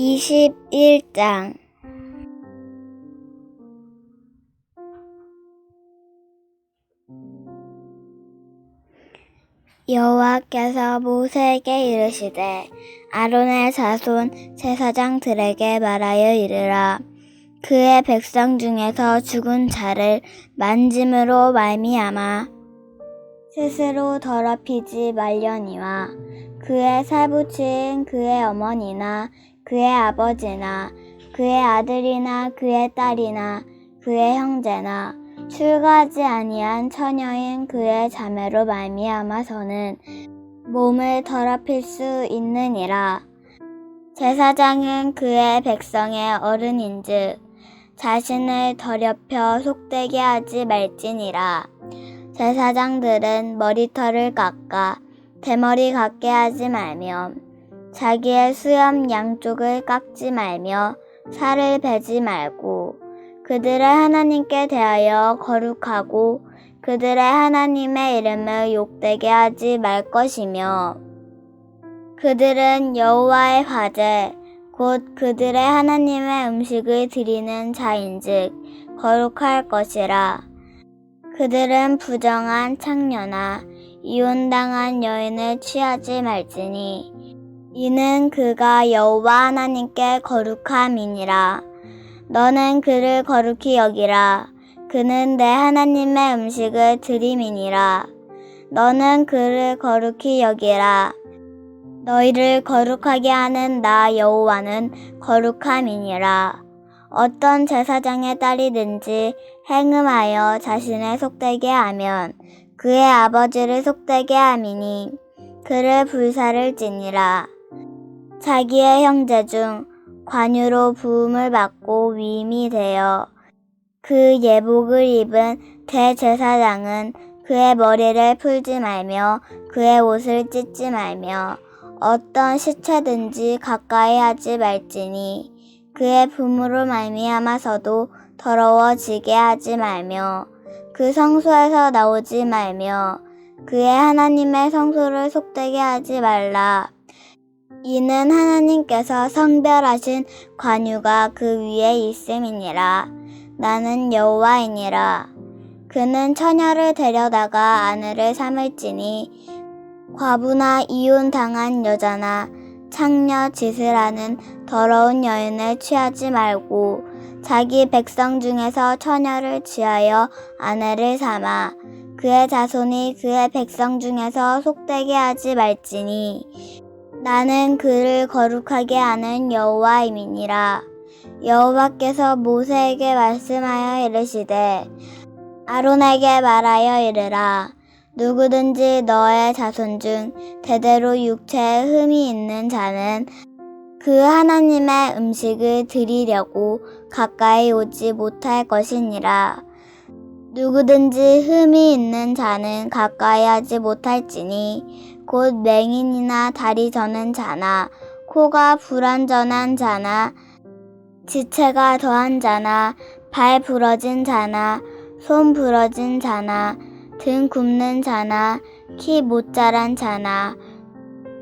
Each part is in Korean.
21장. 여호와께서 모세에게 이르시되 아론의 자손 제사장들에게 말하여 이르라. 그의 백성 중에서 죽은 자를 만짐으로 말미암아 스스로 더럽히지 말려니와 그의 살붙인 그의 어머니나 그의 아버지나 그의 아들이나 그의 딸이나 그의 형제나 출가하지 아니한 처녀인 그의 자매로 말미암아서는 몸을 더럽힐 수 있느니라. 제사장은 그의 백성의 어른인즉 자신을 더럽혀 속되게 하지 말지니라. 제사장들은 머리털을 깎아 대머리 같게 하지 말며 자기의 수염 양쪽을 깎지 말며 살을 베지 말고 그들의 하나님께 대하여 거룩하고 그들의 하나님의 이름을 욕되게 하지 말 것이며 그들은 여호와의 화제 곧 그들의 하나님의 음식을 드리는 자인즉 거룩할 것이라. 그들은 부정한 창녀나 이혼당한 여인을 취하지 말지니 이는 그가 여호와 하나님께 거룩함이니라. 너는 그를 거룩히 여기라. 그는 내 하나님의 음식을 드림이니라. 너는 그를 거룩히 여기라. 너희를 거룩하게 하는 나 여호와는 거룩함이니라. 어떤 제사장의 딸이든지 행음하여 자신을 속되게 하면 그의 아버지를 속되게 함이니 그를 불사를 지니라. 자기의 형제 중 관유로 부음을 받고 위임이 되어 그 예복을 입은 대제사장은 그의 머리를 풀지 말며 그의 옷을 찢지 말며 어떤 시체든지 가까이 하지 말지니 그의 부모로 말미암아서도 더러워지게 하지 말며 그 성소에서 나오지 말며 그의 하나님의 성소를 속되게 하지 말라. 이는 하나님께서 성별하신 관유가 그 위에 있음이니라. 나는 여호와이니라. 그는 처녀를 데려다가 아내를 삼을지니 과부나 이혼 당한 여자나 창녀 짓을 하는 더러운 여인을 취하지 말고 자기 백성 중에서 처녀를 취하여 아내를 삼아 그의 자손이 그의 백성 중에서 속되게 하지 말지니 나는 그를 거룩하게 하는 여호와임이니라 여호와께서 모세에게 말씀하여 이르시되 아론에게 말하여 이르라 누구든지 너의 자손 중 대대로 육체에 흠이 있는 자는 그 하나님의 음식을 드리려고 가까이 오지 못할 것이니라. 누구든지 흠이 있는 자는 가까이 하지 못할지니 곧 맹인이나 다리 저는 자나 코가 불완전한 자나 지체가 더한 자나 발 부러진 자나 손 부러진 자나 등 굽는 자나 키 못 자란 자나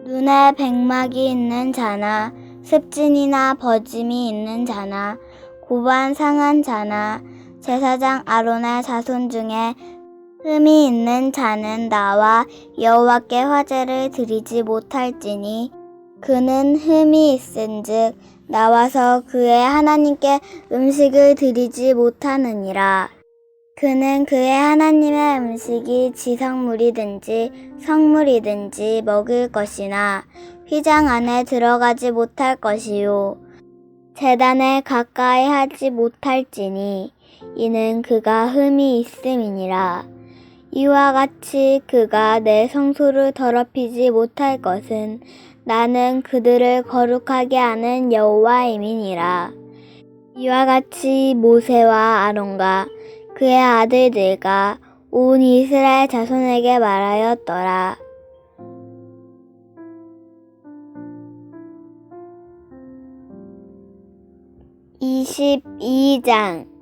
눈에 백막이 있는 자나 습진이나 버짐이 있는 자나 고반 상한 자나 제사장 아론의 자손 중에 흠이 있는 자는 나와 여호와께 화제를 드리지 못할지니 그는 흠이 있은즉 나와서 그의 하나님께 음식을 드리지 못하느니라. 그는 그의 하나님의 음식이 지성물이든지 성물이든지 먹을 것이나 휘장 안에 들어가지 못할 것이요. 재단에 가까이 하지 못할지니 이는 그가 흠이 있음이니라. 이와 같이 그가 내 성소를 더럽히지 못할 것은 나는 그들을 거룩하게 하는 여호와임이니라. 이와 같이 모세와 아론과 그의 아들들과 온 이스라엘 자손에게 말하였더라. 이십이 장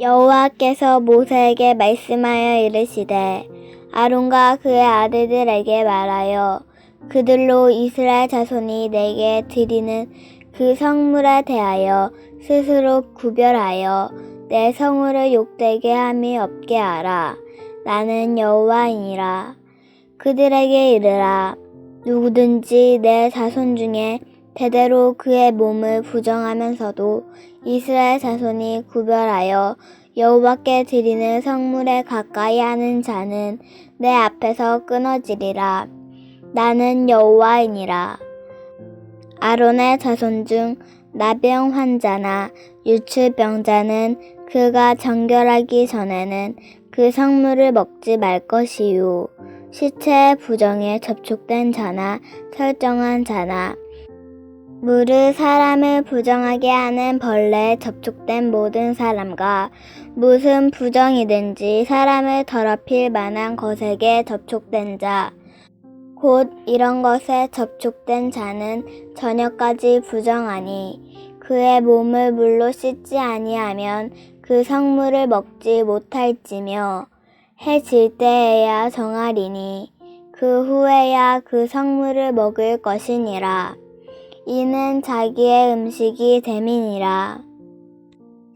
여호와께서 모세에게 말씀하여 이르시되 아론과 그의 아들들에게 말하여 그들로 이스라엘 자손이 내게 드리는 그 성물에 대하여 스스로 구별하여 내 성물을 욕되게 함이 없게 하라. 나는 여호와이니라. 그들에게 이르라. 누구든지 내 자손 중에 대대로 그의 몸을 부정하면서도 이스라엘 자손이 구별하여 여호와께 드리는 성물에 가까이 하는 자는 내 앞에서 끊어지리라. 나는 여호와이니라. 아론의 자손 중 나병 환자나 유출병자는 그가 정결하기 전에는 그 성물을 먹지 말 것이요. 시체의 부정에 접촉된 자나 설정한 자나 물을 사람을 부정하게 하는 벌레에 접촉된 모든 사람과 무슨 부정이든지 사람을 더럽힐 만한 것에게 접촉된 자, 곧 이런 것에 접촉된 자는 저녁까지 부정하니 그의 몸을 물로 씻지 아니하면 그 성물을 먹지 못할지며 해 질 때에야 정하리니 그 후에야 그 성물을 먹을 것이니라. 이는 자기의 음식이 됨이니라.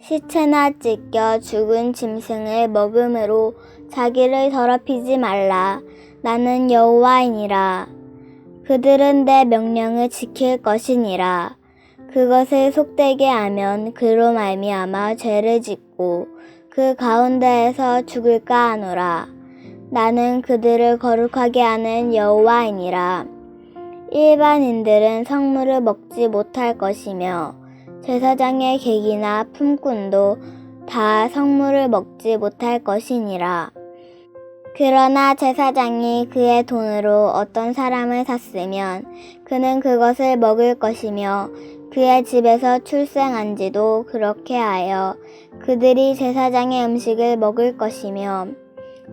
시체나 찢겨 죽은 짐승을 먹음으로 자기를 더럽히지 말라. 나는 여호와이니라. 그들은 내 명령을 지킬 것이니라. 그것을 속되게 하면 그로 말미암아 죄를 짓고 그 가운데에서 죽을까 하노라. 나는 그들을 거룩하게 하는 여호와이니라. 일반인들은 성물을 먹지 못할 것이며 제사장의 객이나 품꾼도 다 성물을 먹지 못할 것이니라. 그러나 제사장이 그의 돈으로 어떤 사람을 샀으면 그는 그것을 먹을 것이며 그의 집에서 출생한 지도 그렇게 하여 그들이 제사장의 음식을 먹을 것이며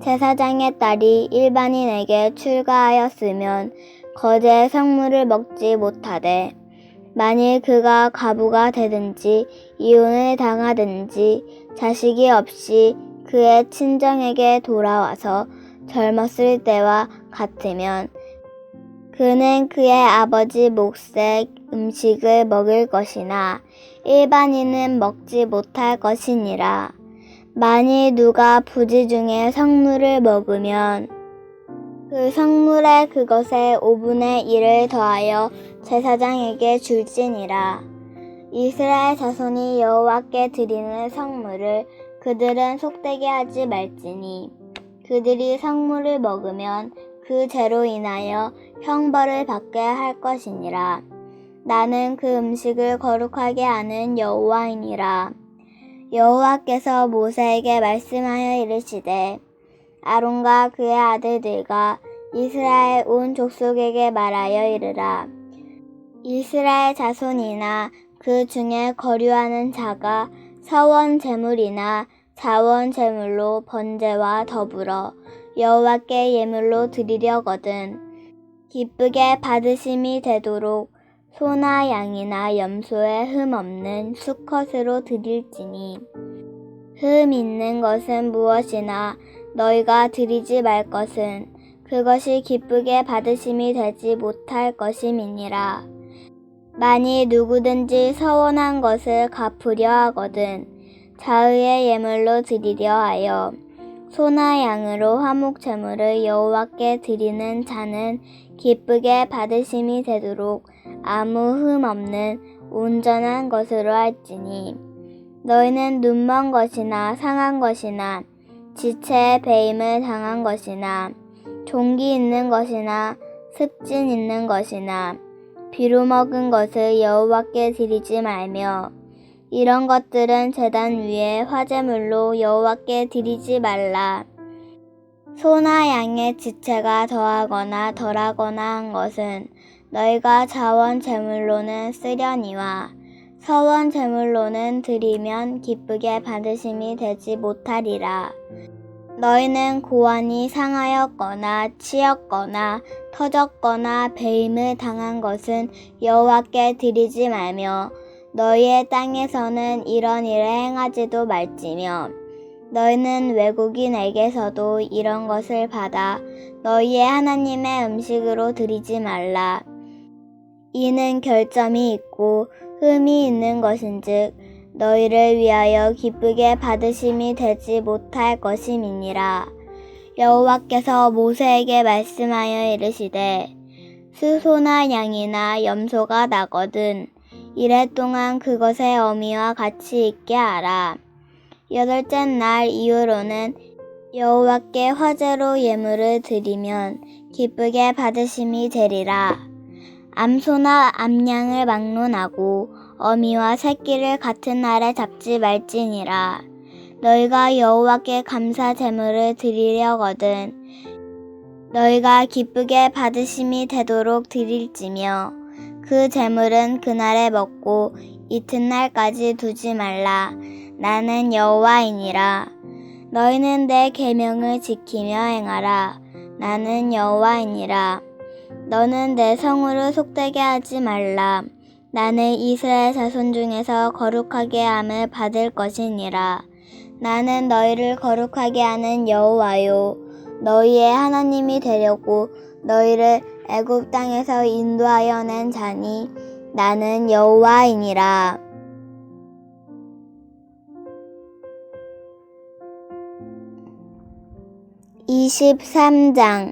제사장의 딸이 일반인에게 출가하였으면 거제 성물을 먹지 못하되 만일 그가 가부가 되든지 이혼을 당하든지 자식이 없이 그의 친정에게 돌아와서 젊었을 때와 같으면 그는 그의 아버지 몫의 음식을 먹을 것이나 일반인은 먹지 못할 것이니라. 만일 누가 부지 중에 성물을 먹으면 그 성물에 그것의 5분의 1을 더하여 제사장에게 줄지니라. 이스라엘 자손이 여호와께 드리는 성물을 그들은 속되게 하지 말지니 그들이 성물을 먹으면 그 죄로 인하여 형벌을 받게 할 것이니라. 나는 그 음식을 거룩하게 하는 여호와이니라. 여호와께서 모세에게 말씀하여 이르시되 아론과 그의 아들들과 이스라엘 온 족속에게 말하여 이르라. 이스라엘 자손이나 그 중에 거류하는 자가 서원 제물이나 자원 제물로 번제와 더불어 여호와께 예물로 드리려거든 기쁘게 받으심이 되도록 소나 양이나 염소에 흠 없는 수컷으로 드릴지니 흠 있는 것은 무엇이나 너희가 드리지 말 것은 그것이 기쁘게 받으심이 되지 못할 것임이니라. 만일 누구든지 서원한 것을 갚으려 하거든 자의의 예물로 드리려 하여 소나 양으로 화목 제물을 여호와께 드리는 자는 기쁘게 받으심이 되도록 아무 흠 없는 온전한 것으로 할지니 너희는 눈먼 것이나 상한 것이나 지체의 배임을 당한 것이나 종기 있는 것이나 습진 있는 것이나 비로 먹은 것을 여호와께 드리지 말며 이런 것들은 제단 위에 화제물로 여호와께 드리지 말라. 소나 양의 지체가 더하거나 덜하거나 한 것은 너희가 자원 제물로는 쓰려니와 서원 제물로는 드리면 기쁘게 받으심이 되지 못하리라. 너희는 고환이 상하였거나 치였거나 터졌거나 배임을 당한 것은 여호와께 드리지 말며 너희의 땅에서는 이런 일을 행하지도 말지며 너희는 외국인에게서도 이런 것을 받아 너희의 하나님의 음식으로 드리지 말라. 이는 결점이 있고 흠이 있는 것인즉 너희를 위하여 기쁘게 받으심이 되지 못할 것임이니라. 여호와께서 모세에게 말씀하여 이르시되 수소나 양이나 염소가 나거든 이래 동안 그것의 어미와 같이 있게 하라. 여덟째 날 이후로는 여호와께 화제로 예물을 드리면 기쁘게 받으심이 되리라. 암소나 암양을 막론하고 어미와 새끼를 같은 날에 잡지 말지니라. 너희가 여호와께 감사 제물을 드리려거든 너희가 기쁘게 받으심이 되도록 드릴지며 그 제물은 그날에 먹고 이튿날까지 두지 말라. 나는 여호와이니라. 너희는 내 계명을 지키며 행하라. 나는 여호와이니라. 너는 내 성으로 속되게 하지 말라. 나는 이스라엘 자손 중에서 거룩하게 함을 받을 것이니라. 나는 너희를 거룩하게 하는 여호와요. 너희의 하나님이 되려고 너희를 애굽 땅에서 인도하여 낸 자니 나는 여호와이니라. 이십삼 장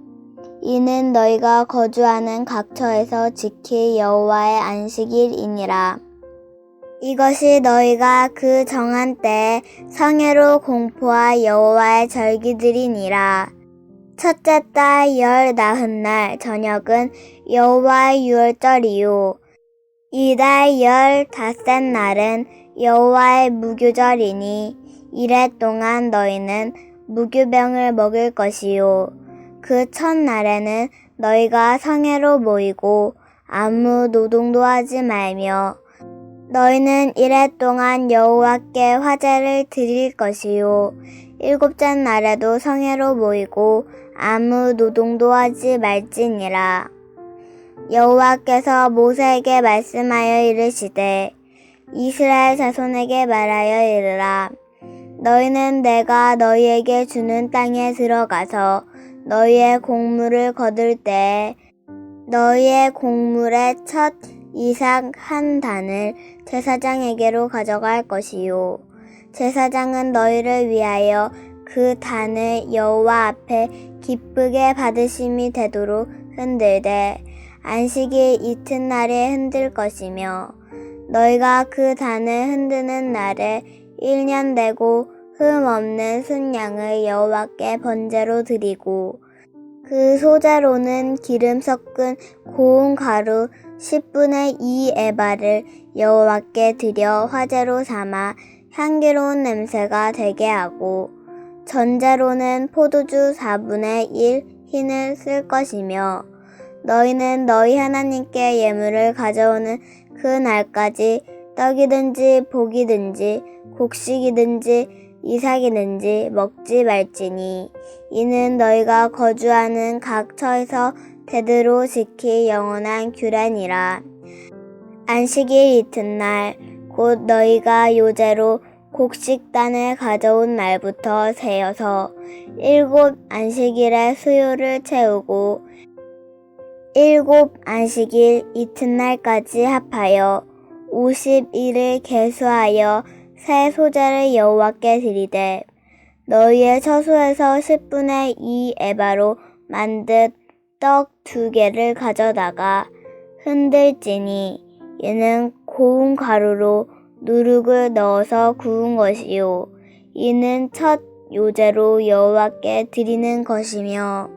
이는 너희가 거주하는 각처에서 지킬 여호와의 안식일이니라. 이것이 너희가 그 정한 때에 성회로 공포할 여호와의 절기들이니라. 첫째 달 열 나흔 날 저녁은 여호와의 유월절이요. 이달 열 닷새 날은 여호와의 무교절이니 이래 동안 너희는 무교병을 먹을 것이요. 그 첫날에는 너희가 성회로 모이고 아무 노동도 하지 말며 너희는 이래 동안 여호와께 화제를 드릴 것이요. 일곱째 날에도 성회로 모이고 아무 노동도 하지 말지니라. 여호와께서 모세에게 말씀하여 이르시되 이스라엘 자손에게 말하여 이르라. 너희는 내가 너희에게 주는 땅에 들어가서 너희의 곡물을 거둘 때 너희의 곡물의 첫 이삭 한 단을 제사장에게로 가져갈 것이요. 제사장은 너희를 위하여 그 단을 여호와 앞에 기쁘게 받으심이 되도록 흔들되 안식일 이튿날에 흔들 것이며 너희가 그 단을 흔드는 날에 1년 되고 흠 없는 순양을 여호와께 번제로 드리고 그 소재로는 기름 섞은 고운 가루 10분의 2 에바를 여호와께 드려 화제로 삼아 향기로운 냄새가 되게 하고 전제로는 포도주 4분의 1 흰을 쓸 것이며 너희는 너희 하나님께 예물을 가져오는 그 날까지 떡이든지 복이든지 곡식이든지 이삭이든지 먹지 말지니 이는 너희가 거주하는 각 처에서 대대로 지킬 영원한 규례니라. 안식일 이튿날 곧 너희가 요제로 곡식단을 가져온 날부터 세어서 일곱 안식일의 수요를 채우고 일곱 안식일 이튿날까지 합하여 오십일을 계수하여 새 소재를 여호와께 드리되 너희의 처소에서 10분의 2 에바로 만든 떡 두 개를 가져다가 흔들지니 이는 고운 가루로 누룩을 넣어서 구운 것이요 이는 첫 요제로 여호와께 드리는 것이며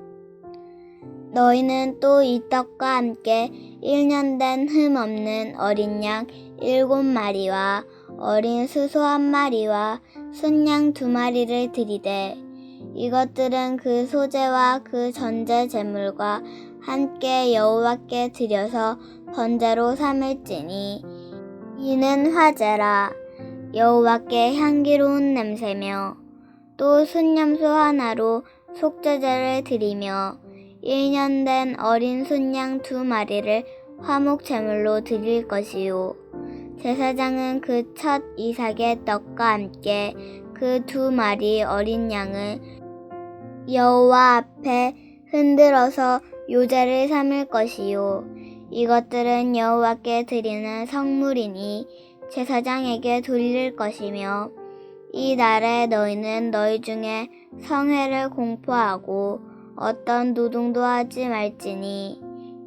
너희는 또 이 떡과 함께 1년 된 흠 없는 어린 양 일곱 마리와 어린 수소 한 마리와 순양 두 마리를 드리되 이것들은 그 소재와 그 전제 제물과 함께 여호와께 드려서 번제로 삼을지니 이는 화제라. 여호와께 향기로운 냄새며 또 순염소 하나로 속죄제를 드리며 1년 된 어린 순양 두 마리를 화목 제물로 드릴 것이요 제사장은 그 첫 이삭의 떡과 함께 그 두 마리 어린 양을 여호와 앞에 흔들어서 요제를 삼을 것이요. 이것들은 여호와께 드리는 성물이니 제사장에게 돌릴 것이며 이 날에 너희는 너희 중에 성회를 공포하고 어떤 노동도 하지 말지니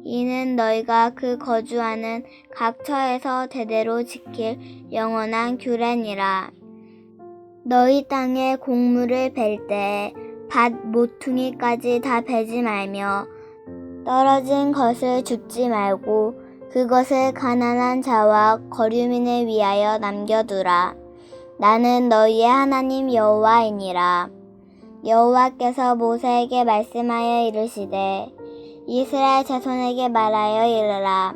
이는 너희가 그 거주하는 각 처에서 대대로 지킬 영원한 규례니라 너희 땅에 곡물을 벨 때 밭 모퉁이까지 다 베지 말며 떨어진 것을 줍지 말고 그것을 가난한 자와 거류민을 위하여 남겨두라. 나는 너희의 하나님 여호와이니라. 여호와께서 모세에게 말씀하여 이르시되 이스라엘 자손에게 말하여 이르라.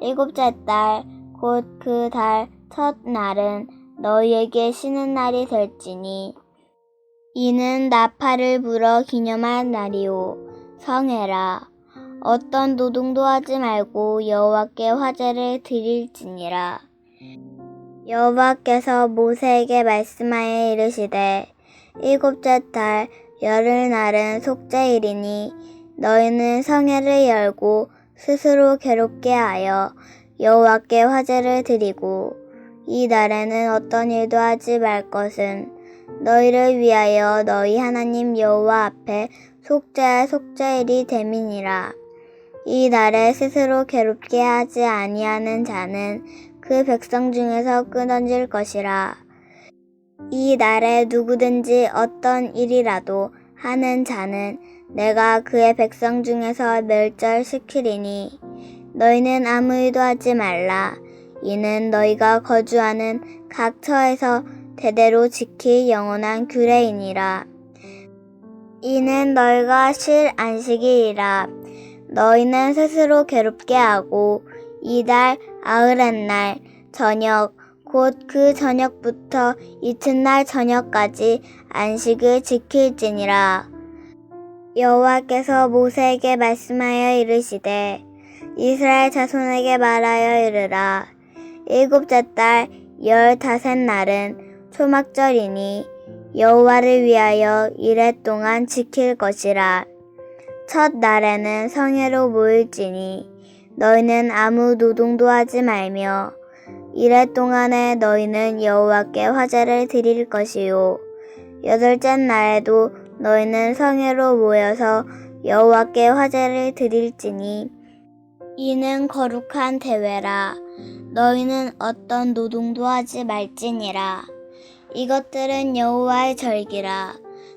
일곱째 달 곧 그 달 첫 날은 너희에게 쉬는 날이 될지니 이는 나팔을 불어 기념할 날이요 성해라. 어떤 노동도 하지 말고 여호와께 화제를 드릴지니라. 여호와께서 모세에게 말씀하여 이르시되 일곱째 달 열흘 날은 속죄일이니 너희는 성회를 열고 스스로 괴롭게 하여 여호와께 화제를 드리고 이 날에는 어떤 일도 하지 말 것은 너희를 위하여 너희 하나님 여호와 앞에 속죄할 속죄일이 됨이니라. 이 날에 스스로 괴롭게 하지 아니하는 자는 그 백성 중에서 끊어질 것이라. 이 날에 누구든지 어떤 일이라도 하는 자는 내가 그의 백성 중에서 멸절시키리니 너희는 아무 일도 하지 말라. 이는 너희가 거주하는 각 처에서 대대로 지킬 영원한 규례이니라. 이는 너희가 쉴 안식이라. 너희는 스스로 괴롭게 하고 이달 아흐렛날 저녁 곧 그 저녁부터 이튿날 저녁까지 안식을 지킬지니라. 여호와께서 모세에게 말씀하여 이르시되 이스라엘 자손에게 말하여 이르라. 일곱째 달 열다섯 날은 초막절이니 여호와를 위하여 이래 동안 지킬 것이라. 첫 날에는 성회로 모일지니 너희는 아무 노동도 하지 말며 이래 동안에 너희는 여호와께 화제를 드릴 것이요 여덟째 날에도 너희는 성회로 모여서 여호와께 화제를 드릴지니 이는 거룩한 대회라. 너희는 어떤 노동도 하지 말지니라. 이것들은 여호와의 절기라.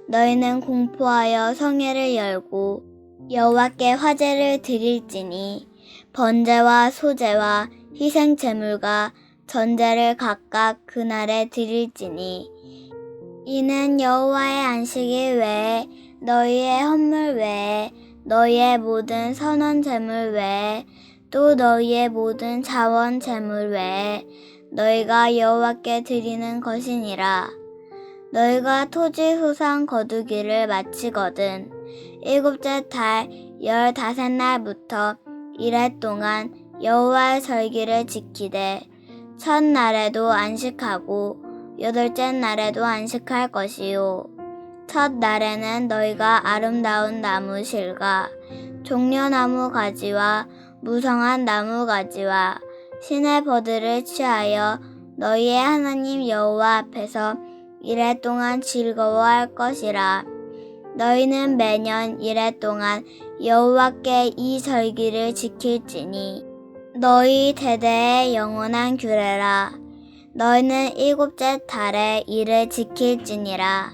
너희는 공포하여 성회를 열고 여호와께 화제를 드릴지니 번제와 소제와 희생 제물과 전제를 각각 그날에 드릴지니 이는 여호와의 안식일 외에 너희의 헌물 외에 너희의 모든 선원 제물 외에 또 너희의 모든 자원 제물 외에 너희가 여호와께 드리는 것이니라. 너희가 토지 소상 거두기를 마치거든 일곱째 달 열다섯 날부터 이래 동안 여호와의 절기를 지키되 첫날에도 안식하고 여덟째 날에도 안식할 것이요. 첫 날에는 너희가 아름다운 나무 실과 종려나무 가지와 무성한 나무 가지와 신의 버들을 취하여 너희의 하나님 여호와 앞에서 이래 동안 즐거워할 것이라. 너희는 매년 이래 동안 여호와께 이 절기를 지킬지니 너희 대대의 영원한 규례라 너희는 일곱째 달에 이를 지킬지니라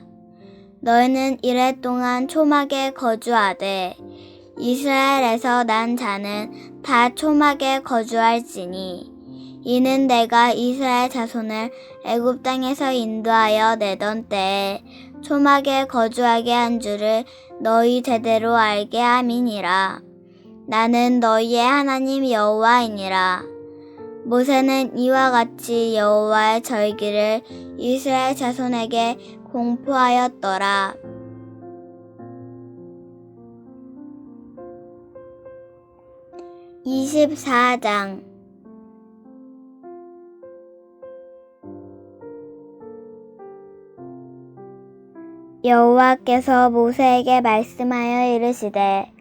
너희는 이래 동안 초막에 거주하되 이스라엘에서 난 자는 다 초막에 거주할지니 이는 내가 이스라엘 자손을 애굽 땅에서 인도하여 내던 때에 초막에 거주하게 한 줄을 너희 제대로 알게 함이니라. 나는 너희의 하나님 여호와이니라. 모세는 이와 같이 여호와의 절기를 이스라엘 자손에게 공포하였더라. 24장 여호와께서 모세에게 말씀하여 이르시되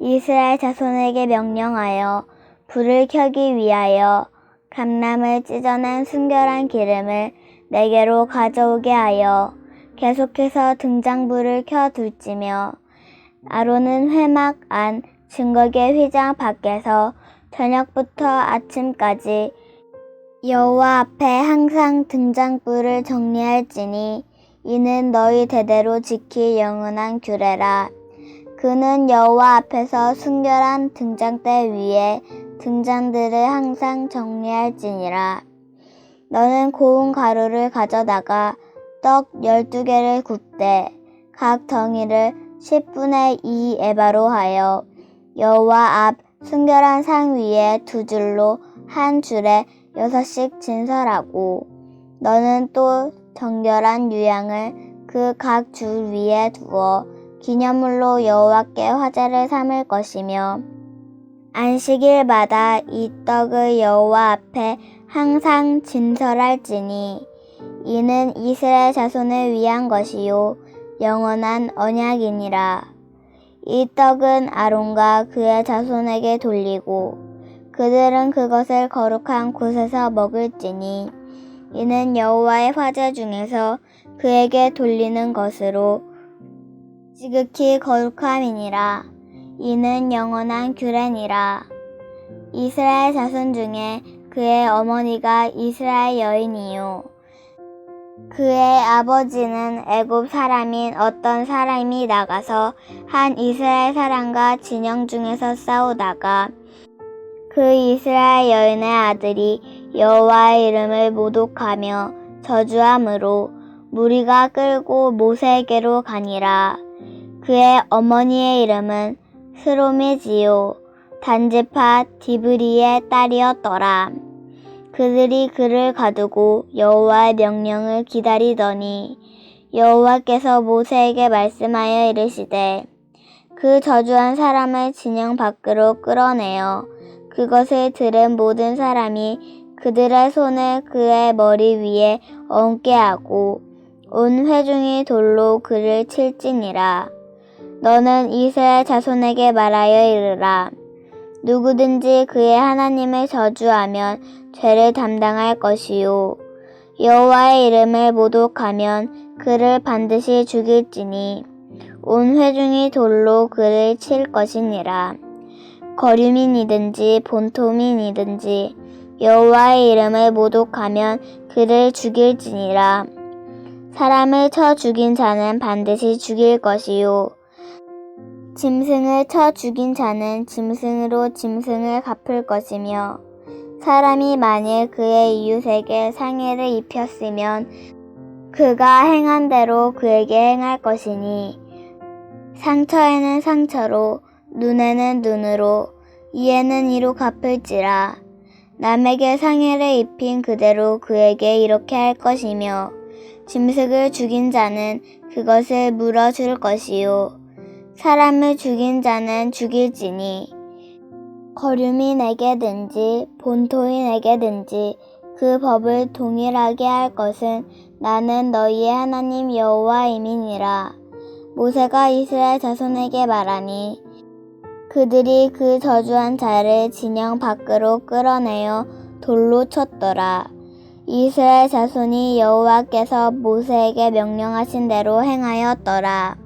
이스라엘 자손에게 명령하여 불을 켜기 위하여 감람을 찢어낸 순결한 기름을 내게로 가져오게 하여 계속해서 등장불을 켜 둘지며 아론은 회막 안 증거계 휘장 밖에서 저녁부터 아침까지 여호와 앞에 항상 등장불을 정리할지니 이는 너희 대대로 지킬 영원한 규례라. 그는 여호와 앞에서 순결한 등장대 위에 등잔들을 항상 정리할지니라. 너는 고운 가루를 가져다가 떡 열두 개를 굽되 각 덩이를 10분의 2 에바로 하여 여호와 앞 순결한 상 위에 두 줄로 한 줄에 여섯씩 진설하고 너는 또 정결한 유향을 그 각 줄 위에 두어 기념물로 여호와께 화제를 삼을 것이며 안식일마다 이 떡을 여호와 앞에 항상 진설할지니 이는 이스라엘 자손을 위한 것이요 영원한 언약이니라. 이 떡은 아론과 그의 자손에게 돌리고 그들은 그것을 거룩한 곳에서 먹을지니 이는 여호와의 화제 중에서 그에게 돌리는 것으로 지극히 거룩함이니라. 이는 영원한 규례니라. 이스라엘 자손 중에 그의 어머니가 이스라엘 여인이요. 그의 아버지는 애굽 사람인 어떤 사람이 나가서 한 이스라엘 사람과 진영 중에서 싸우다가 그 이스라엘 여인의 아들이 여호와의 이름을 모독하며 저주함으로 무리가 끌고 모세에게로 가니라. 그의 어머니의 이름은 스로미지요 단지파 디브리의 딸이었더라. 그들이 그를 가두고 여호와의 명령을 기다리더니 여호와께서 모세에게 말씀하여 이르시되 그 저주한 사람을 진영 밖으로 끌어내어 그것을 들은 모든 사람이 그들의 손을 그의 머리 위에 얹게 하고 온 회중이 돌로 그를 칠지니라. 너는 이스라엘 자손에게 말하여 이르라. 누구든지 그의 하나님을 저주하면 죄를 담당할 것이요. 여호와의 이름을 모독하면 그를 반드시 죽일지니 온 회중이 돌로 그를 칠 것이니라. 거류민이든지 본토민이든지 여호와의 이름을 모독하면 그를 죽일지니라. 사람을 쳐 죽인 자는 반드시 죽일 것이요. 짐승을 쳐 죽인 자는 짐승으로 짐승을 갚을 것이며 사람이 만일 그의 이웃에게 상해를 입혔으면 그가 행한 대로 그에게 행할 것이니 상처에는 상처로 눈에는 눈으로 이에는 이로 갚을지라. 남에게 상해를 입힌 그대로 그에게 이렇게 할 것이며 짐승을 죽인 자는 그것을 물어줄 것이요 사람을 죽인 자는 죽일지니 거류민에게든지 본토인에게든지 그 법을 동일하게 할 것은 나는 너희의 하나님 여호와임이니라. 모세가 이스라엘 자손에게 말하니 그들이 그 저주한 자를 진영 밖으로 끌어내어 돌로 쳤더라. 이스라엘 자손이 여호와께서 모세에게 명령하신 대로 행하였더라.